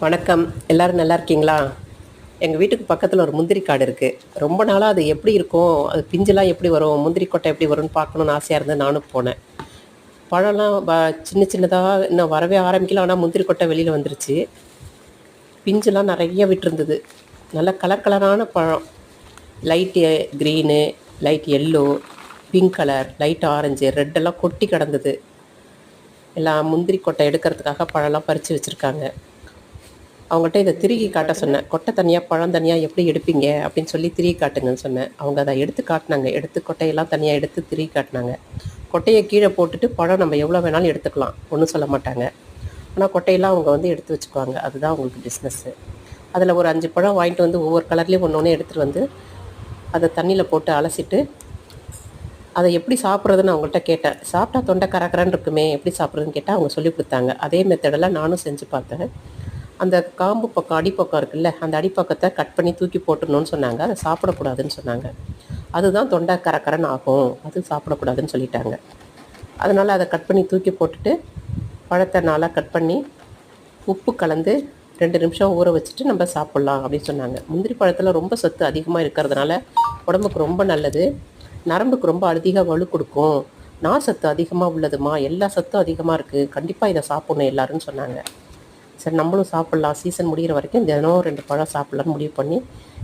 வணக்கம். எல்லாரும் நல்லா இருக்கீங்களா? எங்கள் வீட்டுக்கு பக்கத்தில் ஒரு முந்திரி காடு இருக்குது ரொம்ப நாளாக அது எப்படி இருக்கும்? அது பிஞ்செல்லாம் எப்படி வரும்? முந்திரி கொட்டை எப்படி வரும்னு பார்க்கணுன்னு ஆசையாக இருந்து நானும் போனேன். பழம்லாம் வ- சின்ன சின்னதாக இன்னும் வரவே ஆரம்பிக்கல. ஆனால் முந்திரி கொட்டை வெளியில் வந்துருச்சு. பிஞ்செல்லாம் நிறைய விட்டுருந்தது. நல்ல கலர் கலரான பழம். Light green light yellow pink colour light orange ரெட்டெல்லாம் கொட்டி கிடந்தது. எல்லாம் முந்திரி கொட்டை எடுக்கிறதுக்காக பழம்லாம் பறித்து வச்சுருக்காங்க. அவங்கள்ட்ட இதை திருகி காட்ட சொன்னேன். கொட்டை தனியாக பழம் தனியாக எப்படி எடுப்பீங்க? அப்படின்னு சொல்லி திருகி காட்டுங்கன்னு சொன்னேன். அவங்க அதை எடுத்து காட்டினாங்க. எடுத்து கொட்டையெல்லாம் தனியாக எடுத்து திருகி காட்டினாங்க. கொட்டையை கீழே போட்டுட்டு பழம் நம்ம எவ்வளோ வேணாலும் எடுத்துக்கலாம். ஒன்றும் சொல்ல மாட்டாங்க. ஆனால் கொட்டையெல்லாம் அவங்க வந்து எடுத்து வச்சுக்குவாங்க. அதுதான் அவங்களுக்கு பிஸ்னஸ்ஸு அதில் ஒரு அஞ்சு பழம் வாங்கிட்டு வந்து ஒவ்வொரு கலர்லேயும் ஒன்று ஒன்று எடுத்துகிட்டு வந்து அதை தண்ணியில் போட்டு அலசிட்டு அதை எப்படி சாப்பிட்றதுன்னு அவங்கள்ட்ட கேட்டேன். சாப்பிட்டா தொண்டை கரகரன்னு இருக்குமே எப்படி சாப்பிட்றதுன்னு கேட்டால் அவங்க சொல்லி கொடுத்தாங்க. அதே மெத்தடெல்லாம் நானும் செஞ்சு பார்த்தேன். அந்த காம்பு பக்கம் அடிப்பக்கம் இருக்குல்ல அந்த அடிப்பக்கத்தை கட் பண்ணி தூக்கி போட்டுடணும்னு சொன்னாங்க. அதை சாப்பிடக்கூடாதுன்னு சொன்னாங்க. அதுதான் தொண்டை கரக்கரன் ஆகும். அது சாப்பிடக்கூடாதுன்னு சொல்லிட்டாங்க. அதனால் அதை கட் பண்ணி தூக்கி போட்டுட்டு பழத்தை நாளாக கட் பண்ணி உப்பு கலந்து ரெண்டு நிமிஷம் ஊற வச்சுட்டு நம்ம சாப்பிட்லாம் அப்படின்னு சொன்னாங்க. முந்திரி பழத்தில் ரொம்ப சத்து அதிகமாக இருக்கிறதுனால உடம்புக்கு ரொம்ப நல்லது. நரம்புக்கு ரொம்ப அதிக வலு கொடுக்கும். நார் சத்து அதிகமாக உள்ளதுமா? எல்லா சத்தும் அதிகமாக இருக்குது கண்டிப்பாக இதை சாப்பிட்ணும் எல்லாருன்னு சொன்னாங்க. சரி நம்மளும் சாப்பிட்லாம். சீசன் முடிகிற வரைக்கும் தினம் ரெண்டு பழம் சாப்பிட்லான்னு முடிவு பண்ணி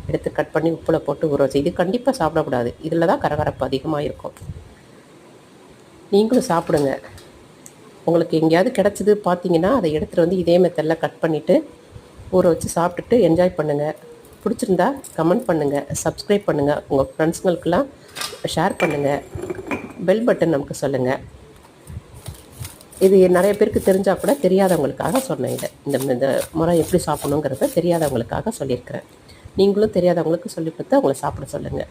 எடுத்து கட் பண்ணி உப்பில் போட்டு ஊற வச்சு இது கண்டிப்பாக சாப்பிடக்கூடாது. இதில் தான் கரகரப்பு அதிகமாக இருக்கும். நீங்களும் சாப்பிடுங்க. உங்களுக்கு எங்கேயாவது கிடச்சிது பார்த்தீங்கன்னா அதை எடுத்துகிட்டு வந்து இதே மெத்தடில் கட் பண்ணிவிட்டு ஊற வச்சு சாப்பிட்டுட்டு என்ஜாய் பண்ணுங்கள் பிடிச்சிருந்தா கமெண்ட் பண்ணுங்கள் சப்ஸ்கிரைப் பண்ணுங்கள் உங்கள் ஃப்ரெண்ட்ஸுங்களுக்கெல்லாம் ஷேர் பண்ணுங்கள் பெல் பட்டன் நமக்கு சொல்லுங்கள் இது நிறைய பேருக்கு தெரிஞ்சால் கூட தெரியாதவங்களுக்காக சொன்னேன் இதை. இந்த இந்த முறை எப்படி சாப்பிடணுங்கிறத தெரியாதவங்களுக்காக சொல்லியிருக்கிறேன். நீங்களும் தெரியாதவங்களுக்கு சொல்லி கொடுத்து அவங்கள சாப்பிட சொல்லுங்கள்